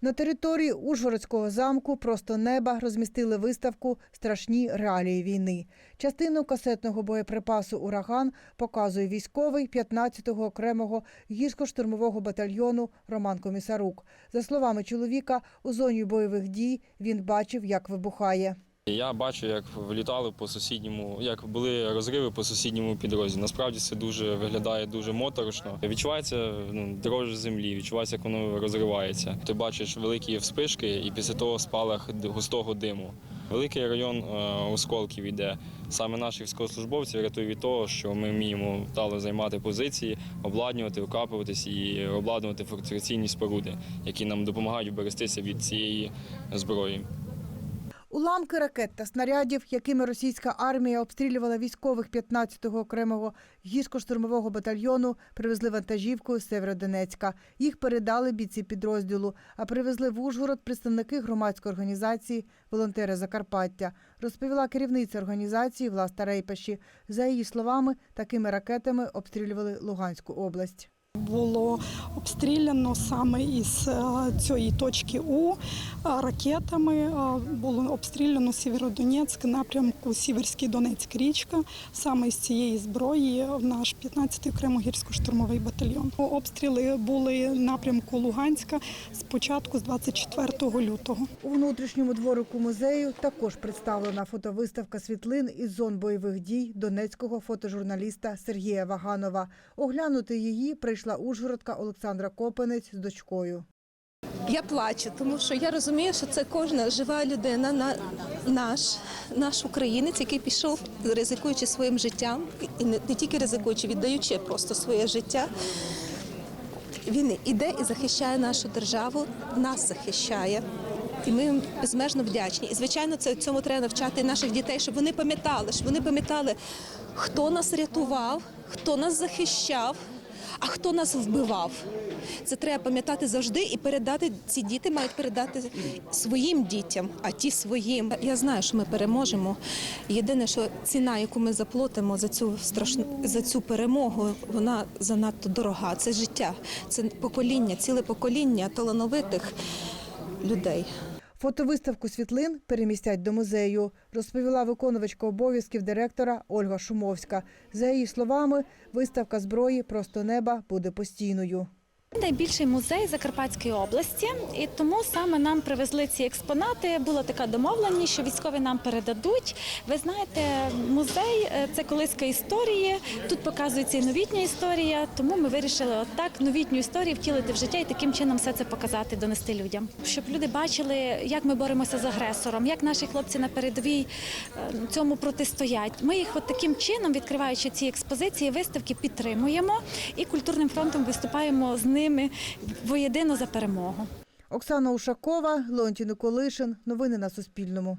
На території Ужгородського замку просто неба розмістили виставку Страшні реалії війни. Частину касетного боєприпасу Ураган показує військовий 15-го окремого гірсько-штурмового батальйону Роман Комісарук. За словами чоловіка, у зоні бойових дій він бачив, як вибухає. Я бачу, як влітали по сусідньому, як були розриви по сусідньому підрозділі. Насправді це дуже виглядає дуже моторошно. Відчувається ну, дрожь землі, відчувається, як воно розривається. Ти бачиш великі вспишки, і після того спалах густого диму. Великий район е, осколків іде. Саме наші військовослужбовці рятують від того, що ми вміємо вдало займати позиції, обладнювати, окапуватись і обладнувати фортифікаційні споруди, які нам допомагають вберегтися від цієї зброї. Уламки ракет та снарядів, якими російська армія обстрілювала військових 15-го окремого гірсько-штурмового батальйону, привезли вантажівкою з Северодонецька. Їх передали бійці підрозділу, а привезли в Ужгород представники громадської організації Волонтери Закарпаття, розповіла керівниця організації Власта Рейпаші. За її словами, такими ракетами обстрілювали Луганську область. Було обстріляно саме із е, цієї точки У е, ракетами. Е, Було обстріляно Сєвєродонецьк, напрямку Сіверський Донецьк річка. Саме з цієї зброї наш 15-й окремо гірсько-штурмовий батальйон. Обстріли були напрямку Луганська спочатку з 24 лютого. У внутрішньому дворику музею також представлена фотовиставка світлин із зон бойових дій донецького фотожурналіста Сергія Ваганова. Оглянути її прийшла ужгородка Олександра Копенець з дочкою. Я плачу, тому що я розумію, що це кожна жива людина, на наш, наш українець, який пішов, ризикуючи своїм життям, і не тільки ризикуючи, віддаючи просто своє життя. Він іде і захищає нашу державу, нас захищає. І ми їм безмежно вдячні. І звичайно, це цьому треба навчати наших дітей, щоб вони пам'ятали, щоб вони пам'ятали, хто нас рятував, хто нас захищав, а хто нас вбивав. Це треба пам'ятати завжди і передати. Ці діти мають передати своїм дітям, а ті своїм. Я знаю, що ми переможемо. Єдине, що ціна, яку ми заплатимо за цю страшну за цю перемогу, вона занадто дорога. Це життя, це покоління, ціле покоління талановитих людей. Фотовиставку світлин перемістять до музею, розповіла виконувачка обов'язків директора Ольга Шумовська. За її словами, виставка зброї просто неба буде постійною. Найбільший музей Закарпатської області, і тому саме нам привезли ці експонати. Була така домовленість, що військові нам передадуть. Ви знаєте, музей е, це колиска історії. Тут показується і новітня історія. Тому ми вирішили отак новітню історію втілити в життя і таким чином все це показати, донести людям, щоб люди бачили, як ми боремося з агресором, як наші хлопці на передовій е, цьому протистоять. Ми їх от таким чином, відкриваючи ці експозиції, виставки, підтримуємо і культурним фронтом виступаємо з ними воєдино за перемогу. Оксана Ушакова, Леонтій Николишин. Новини на Суспільному.